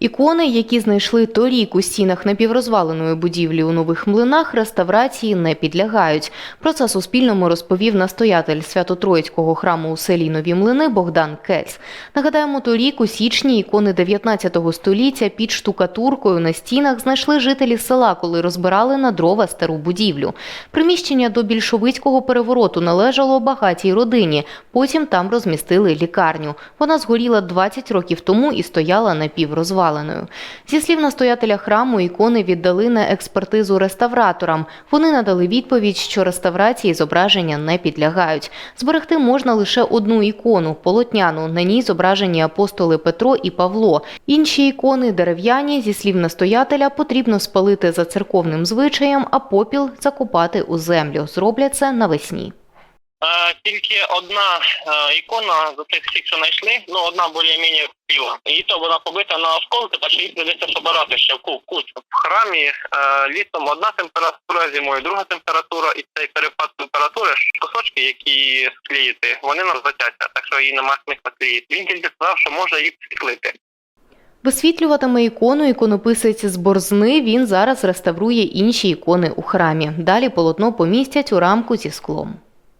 Ікони, які знайшли торік у стінах напіврозваленої будівлі у нових млинах, реставрації не підлягають. Про це Суспільному розповів настоятель Свято-Троїцького храму у селі Нові Млини Богдан Кец. Нагадаємо, торік у січні ікони 19 століття під штукатуркою на стінах знайшли жителі села, коли розбирали на дрова стару будівлю. Приміщення до більшовицького перевороту належало багатій родині. Потім там розмістили лікарню. Вона згоріла 20 років тому і стояла напіврозваленою. Зі слів настоятеля храму, ікони віддали на експертизу реставраторам. Вони надали відповідь, що реставрації зображення не підлягають. Зберегти можна лише одну ікону полотняну. На ній зображені апостоли Петро і Павло. Інші ікони дерев'яні, зі слів настоятеля, потрібно спалити за церковним звичаєм, а попіл закопати у землю. Зроблять це навесні. Е, Тільки одна е, ікона з тих всіх, що знайшли, ну одна більш-менш біла. І то вона побита на осколки, так що їх придеться собирати в кучу. В храмі е, літом одна температура, зимою друга температура, і цей перепад температури, кусочки, які склеїти, вони нам затяться, так що її нема смисла клеїти. Він тільки сказав, що може їх світлити. Висвітлюватиме ікону іконописець з Борзни. Він зараз реставрує інші ікони у храмі. Далі полотно помістять у рамку зі склом.